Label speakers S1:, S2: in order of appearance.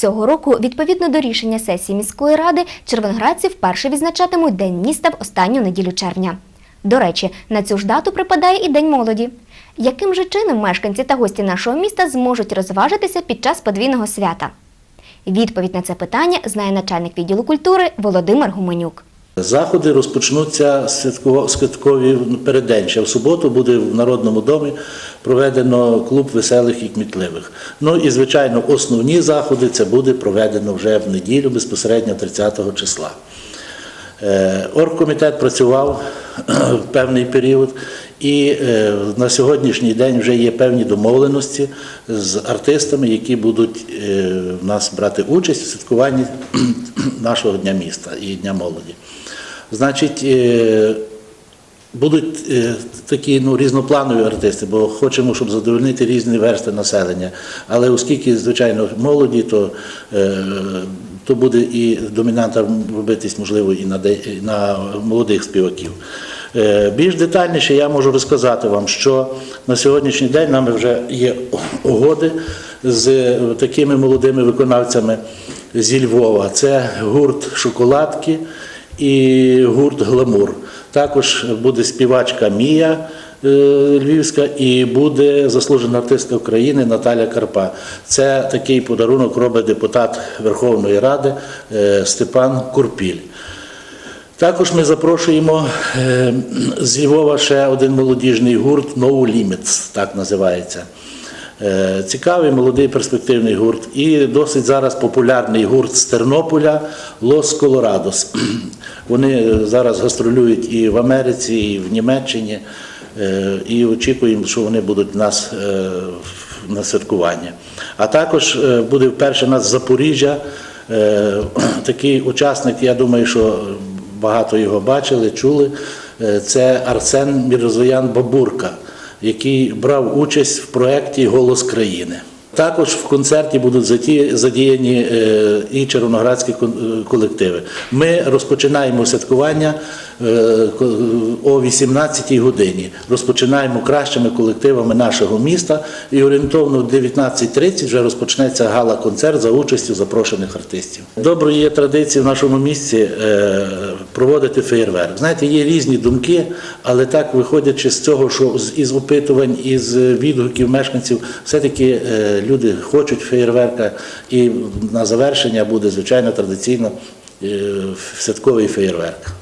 S1: Цього року, відповідно до рішення сесії міської ради, червонградці вперше відзначатимуть День міста в останню неділю червня. До речі, на цю ж дату припадає і День молоді. Яким же чином мешканці та гості нашого міста зможуть розважитися під час подвійного свята? Відповідь на це питання знає начальник відділу культури Володимир Гуменюк.
S2: Заходи розпочнуться святкові переденча. В суботу буде в Народному домі проведено клуб веселих і кмітливих. Ну і звичайно, основні заходи це буде проведено вже в неділю, безпосередньо 30 числа. Е, Оргкомітет працював певний період, і е, на сьогоднішній день вже є певні домовленості з артистами, які будуть е, в нас брати участь у святкуванні нашого дня міста і Дня молоді. Значить, е, Будуть такі ну, різнопланові артисти, бо хочемо, щоб задовольнити різні версти населення. Але оскільки, звичайно, молоді, то, то буде і домінантом робитись, можливо, і на, на молодих співаків. Е, Більш детальніше я можу розказати вам, що на сьогоднішній день нами вже є угоди з такими молодими виконавцями зі Львова. Це гурт шоколадки і гурт Гламур. Також буде співачка Мія Львівська і буде заслужена артистка України Наталя Карпа. Це такий подарунок робить депутат Верховної Ради е, Степан Курпіль. Також ми запрошуємо е, з Львова ще один молодіжний гурт No Limits, так називається. Е, Цікавий молодий перспективний гурт і досить зараз популярний гурт з Тернополя Лос Колорадос. Вони зараз гастролюють і в Америці, і в Німеччині, е, і очікуємо, що вони будуть нас е, на святкування. А також е, буде вперше у нас Запоріжжя е, такий учасник, я думаю, що багато його бачили, чули. Е, Це Арсен Мірзоян Бабурка, який брав участь в проєкті Голос країни. Також в концерті будуть задіяні е, і червоноградські е, колективи. Ми розпочинаємо святкування е, о 18-й годині. Розпочинаємо кращими колективами нашого міста і орієнтовно в 19.30 вже розпочнеться гала-концерт за участю запрошених артистів. Доброю є традиція в нашому місті е, проводити феєрверк. Знаєте, є різні думки, але так виходячи з цього, що із опитувань, із відгуків мешканців, все-таки е, люди хочуть феєрверка, і на завершення буде звичайно традиційно е, святковий феєрверк.